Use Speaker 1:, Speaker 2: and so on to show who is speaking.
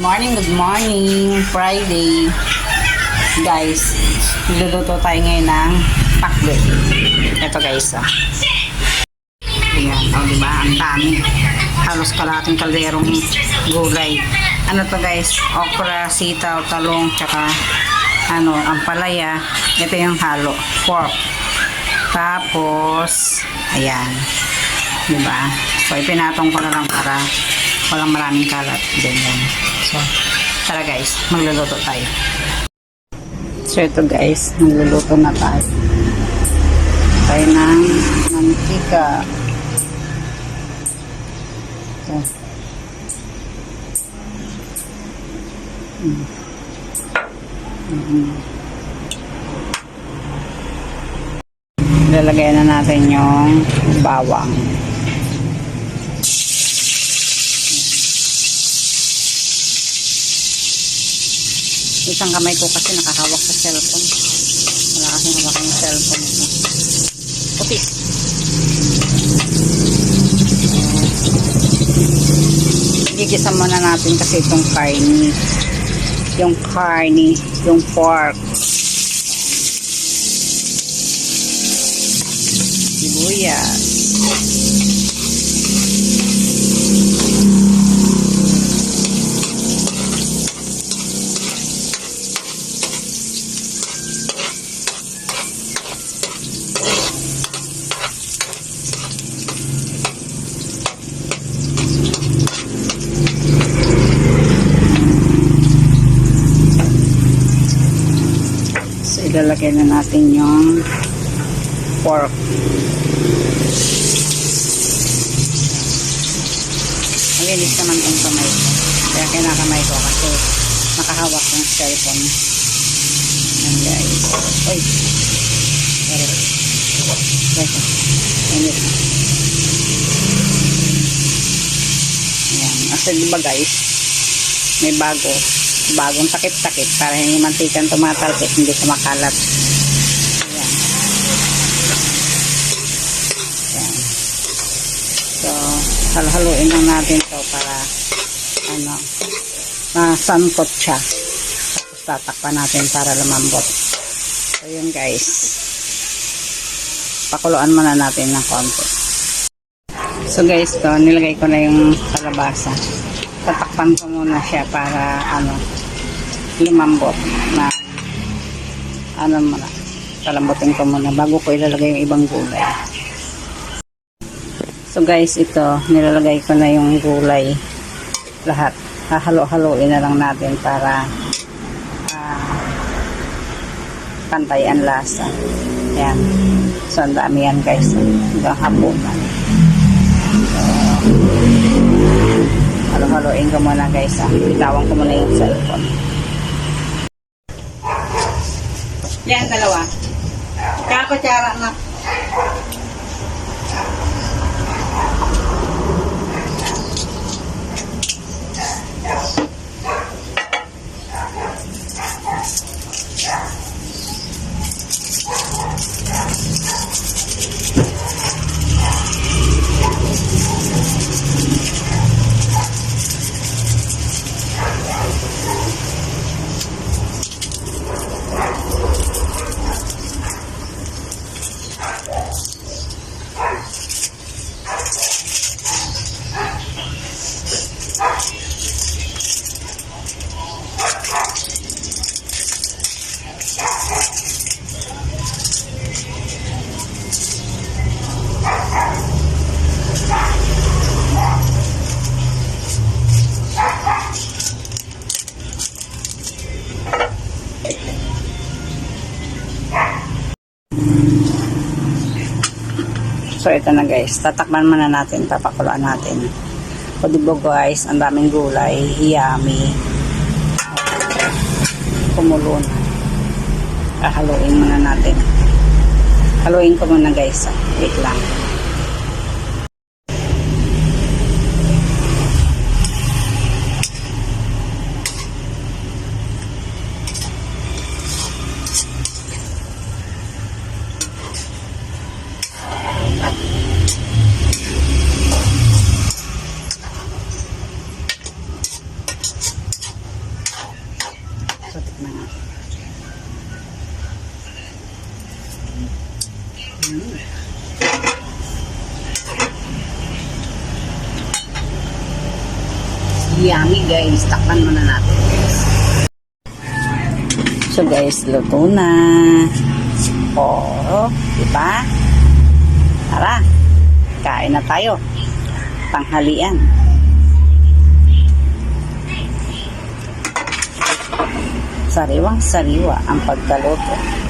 Speaker 1: Morning, good morning. Friday. Guys, luluto tayo ngayon ng pakbet. Ito guys, ah. Ayan, oh, diba? Ang dami. Halos kalating kalderong gulay. Ano to guys? Okra, sitaw, talong, tsaka ano, ang palaya. Ito yung halo. Pork. Tapos, ayan. Diba? So, ipinatong ko na lang para walang maraming kalat. Ganyan. So, tara guys, magluluto tayo. So, ito guys, magluluto na tayo. Tayo ng mantika. Ito. Mm. Mm. Lalagay na natin yung bawang. Isang kamay ko kasi nakahawak sa cellphone. Wala kasi hawak yung cellphone ko. Puti. Gigisa muna natin kasi itong carne. Yung carne, yung pork. Sibuyas. Ilalagay na natin yung pork. Malinis naman itong kamay ko. Kaya kinakamay ko kasi nakahawak ng cellphone. Yan guys. Uy. Sorry. Teka. Init. Yan. Kasi diba guys, may bago. Bagong takip-takip para hindi mantikan tumatalpit, hindi kumakalat. Ayan. Ayan. So, halo-haluin lang natin to para ano, masangkot siya. Tapos tatakpan natin para lumambot. So, yun guys. Pakuluan muna natin ng konti. So guys, to, nilagay ko na yung kalabasa. Tatakpan ko muna siya para ano, lumambot na ano muna, kalambutin ko muna bago ko ilalagay yung ibang gulay. So guys, ito, nilalagay ko na yung gulay lahat. Hahalo-haloin na lang natin para ah, pantay ang lasa. Yan. So, ang dami yan guys. Hanggang hapunan. Halo-haloin ko muna guys. Ah. Bitawan ko muna yung cellphone. Yan, dalawa. Kakutsara na. So, ito na guys. Tatakman muna natin. Papakuluan natin. O diba guys, ang daming gulay. Yummy. Kumulo na. Haluin muna natin. Haluin ko muna guys. Wait lang. Yummy guys. Takpan muna natin. So guys, luto na. Oh, di ba? Tara, kain na tayo. Tanghalian. Sariwang sariwa ang pagkaluto.